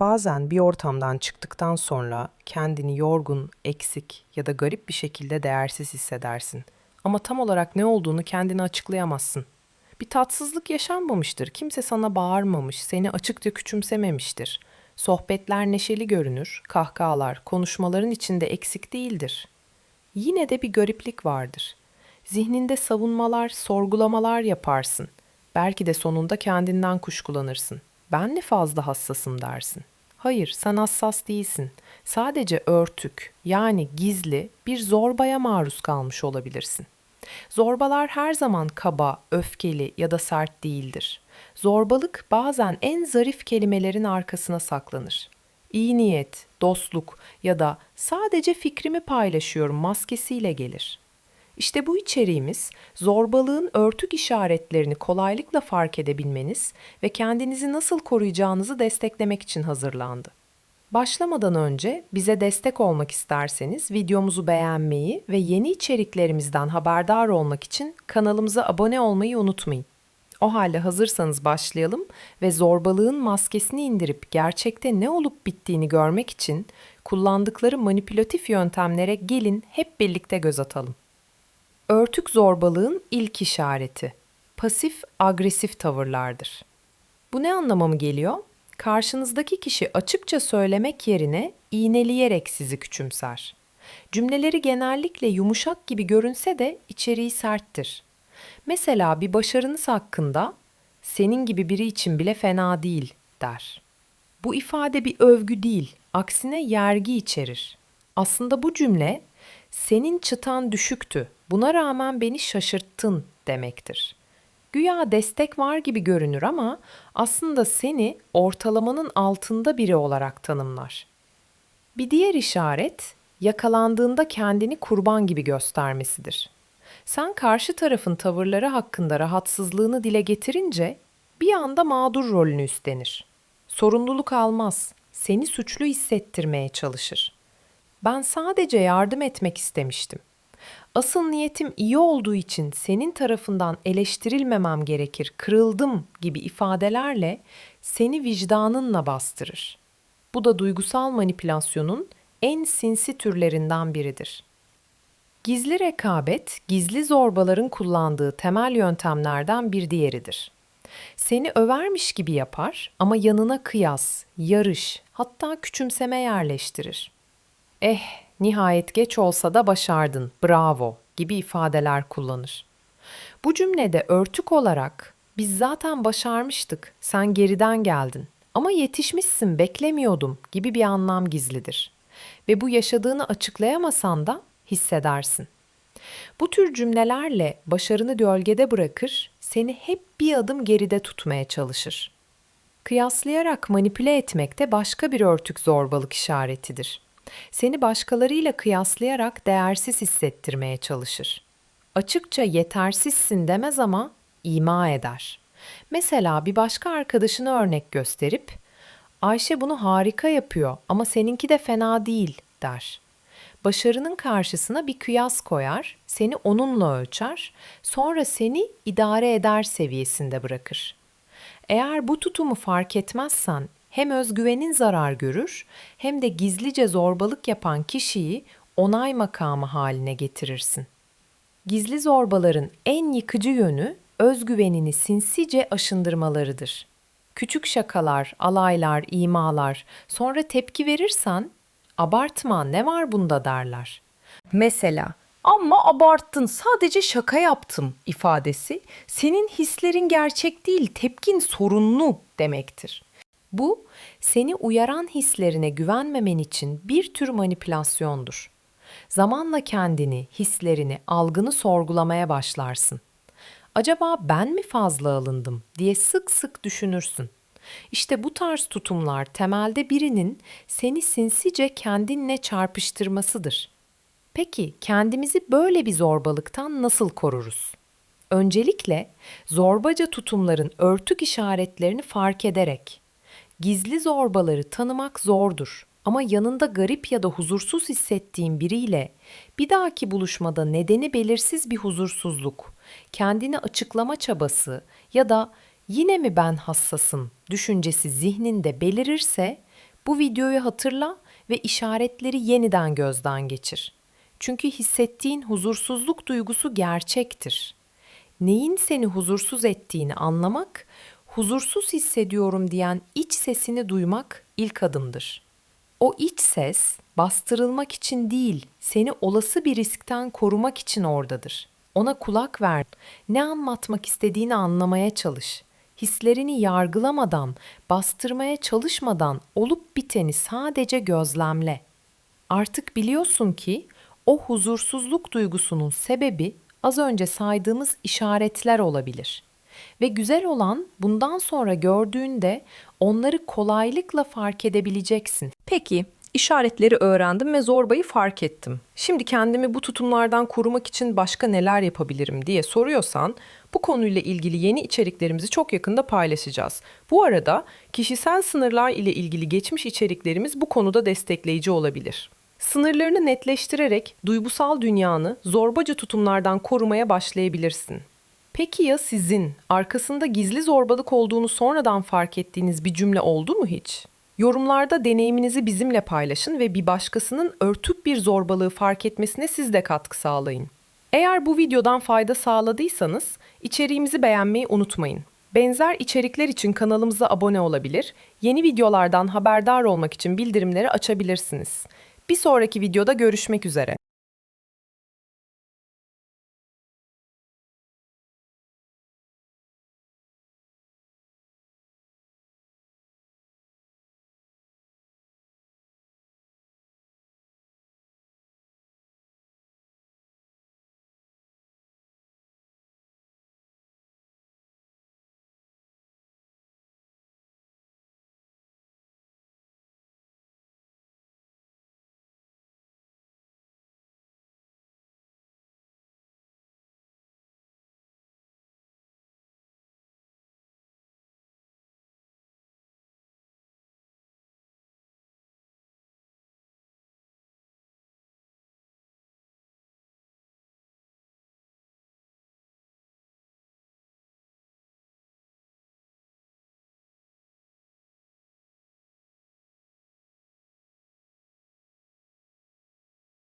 Bazen bir ortamdan çıktıktan sonra kendini yorgun, eksik ya da garip bir şekilde değersiz hissedersin. Ama tam olarak ne olduğunu kendine açıklayamazsın. Bir tatsızlık yaşanmamıştır. Kimse sana bağırmamış, seni açıkça küçümsememiştir. Sohbetler neşeli görünür, kahkahalar, konuşmaların içinde eksik değildir. Yine de bir gariplik vardır. Zihninde savunmalar, sorgulamalar yaparsın. Belki de sonunda kendinden kuşkulanırsın. Ben mi fazla hassasım dersin. Hayır, sen hassas değilsin. Sadece örtük, yani gizli bir zorbaya maruz kalmış olabilirsin. Zorbalar her zaman kaba, öfkeli ya da sert değildir. Zorbalık bazen en zarif kelimelerin arkasına saklanır. İyi niyet, dostluk ya da sadece fikrimi paylaşıyorum maskesiyle gelir. İşte bu içeriğimiz zorbalığın örtük işaretlerini kolaylıkla fark edebilmeniz ve kendinizi nasıl koruyacağınızı desteklemek için hazırlandı. Başlamadan önce bize destek olmak isterseniz videomuzu beğenmeyi ve yeni içeriklerimizden haberdar olmak için kanalımıza abone olmayı unutmayın. O halde hazırsanız başlayalım ve zorbalığın maskesini indirip gerçekte ne olup bittiğini görmek için kullandıkları manipülatif yöntemlere gelin hep birlikte göz atalım. Örtük zorbalığın ilk işareti pasif agresif tavırlardır. Bu ne anlama mı geliyor? Karşınızdaki kişi açıkça söylemek yerine iğneleyerek sizi küçümser. Cümleleri genellikle yumuşak gibi görünse de içeriği serttir. Mesela bir başarınız hakkında senin gibi biri için bile fena değil der. Bu ifade bir övgü değil, aksine yergi içerir. Aslında bu cümle senin çıtan düşüktü, buna rağmen beni şaşırttın demektir. Güya destek var gibi görünür ama aslında seni ortalamanın altında biri olarak tanımlar. Bir diğer işaret yakalandığında kendini kurban gibi göstermesidir. Sen karşı tarafın tavırları hakkında rahatsızlığını dile getirince bir anda mağdur rolünü üstlenir. Sorumluluk almaz, seni suçlu hissettirmeye çalışır. Ben sadece yardım etmek istemiştim. Asıl niyetim iyi olduğu için senin tarafından eleştirilmemem gerekir, kırıldım gibi ifadelerle seni vicdanınla bastırır. Bu da duygusal manipülasyonun en sinsi türlerinden biridir. Gizli rekabet, gizli zorbaların kullandığı temel yöntemlerden bir diğeridir. Seni övermiş gibi yapar ama yanına kıyas, yarış, hatta küçümseme yerleştirir. Eh, nihayet geç olsa da başardın, bravo gibi ifadeler kullanır. Bu cümlede örtük olarak biz zaten başarmıştık, sen geriden geldin ama yetişmişsin, beklemiyordum gibi bir anlam gizlidir. Ve bu yaşadığını açıklayamasan da hissedersin. Bu tür cümlelerle başarını gölgede bırakır, seni hep bir adım geride tutmaya çalışır. Kıyaslayarak manipüle etmek de başka bir örtük zorbalık işaretidir. Seni başkalarıyla kıyaslayarak değersiz hissettirmeye çalışır. Açıkça yetersizsin demez ama ima eder. Mesela bir başka arkadaşını örnek gösterip Ayşe bunu harika yapıyor ama seninki de fena değil der. Başarının karşısına bir kıyas koyar, seni onunla ölçer, sonra seni idare eder seviyesinde bırakır. Eğer bu tutumu fark etmezsen hem özgüvenin zarar görür hem de gizlice zorbalık yapan kişiyi onay makamı haline getirirsin. Gizli zorbaların en yıkıcı yönü özgüvenini sinsice aşındırmalarıdır. Küçük şakalar, alaylar, imalar, sonra tepki verirsen abartma ne var bunda derler. Mesela ama abarttın sadece şaka yaptım ifadesi senin hislerin gerçek değil tepkin sorunlu demektir. Bu seni uyaran hislerine güvenmemen için bir tür manipülasyondur. Zamanla kendini, hislerini, algını sorgulamaya başlarsın. Acaba ben mi fazla alındım diye sık sık düşünürsün. İşte bu tarz tutumlar temelde birinin seni sinsice kendinle çarpıştırmasıdır. Peki kendimizi böyle bir zorbalıktan nasıl koruruz? Öncelikle zorbaca tutumların örtük işaretlerini fark ederek Gizli zorbaları tanımak zordur. Ama yanında garip ya da huzursuz hissettiğin biriyle bir dahaki buluşmada nedeni belirsiz bir huzursuzluk, kendini açıklama çabası ya da yine mi ben hassasım düşüncesi zihninde belirirse Bu videoyu hatırla ve işaretleri yeniden gözden geçir. Çünkü hissettiğin huzursuzluk duygusu gerçektir. Neyin seni huzursuz ettiğini anlamak, huzursuz hissediyorum diyen iç sesini duymak ilk adımdır. O iç ses bastırılmak için değil, seni olası bir riskten korumak için oradadır. Ona kulak ver. Ne anlatmak istediğini anlamaya çalış. Hislerini yargılamadan, bastırmaya çalışmadan olup biteni sadece gözlemle. Artık biliyorsun ki o huzursuzluk duygusunun sebebi az önce saydığımız işaretler olabilir. Ve güzel olan bundan sonra gördüğünde onları kolaylıkla fark edebileceksin. Peki, işaretleri öğrendim ve zorbayı fark ettim. Şimdi kendimi bu tutumlardan korumak için başka neler yapabilirim diye soruyorsan bu konuyla ilgili yeni içeriklerimizi çok yakında paylaşacağız. Bu arada kişisel sınırlar ile ilgili geçmiş içeriklerimiz bu konuda destekleyici olabilir. Sınırlarını netleştirerek duygusal dünyanı zorbaca tutumlardan korumaya başlayabilirsin. Peki ya sizin arkasında gizli zorbalık olduğunu sonradan fark ettiğiniz bir cümle oldu mu hiç? Yorumlarda deneyiminizi bizimle paylaşın ve bir başkasının örtük bir zorbalığı fark etmesine siz de katkı sağlayın. Eğer bu videodan fayda sağladıysanız içeriğimizi beğenmeyi unutmayın. Benzer içerikler için kanalımıza abone olabilir, yeni videolardan haberdar olmak için bildirimleri açabilirsiniz. Bir sonraki videoda görüşmek üzere.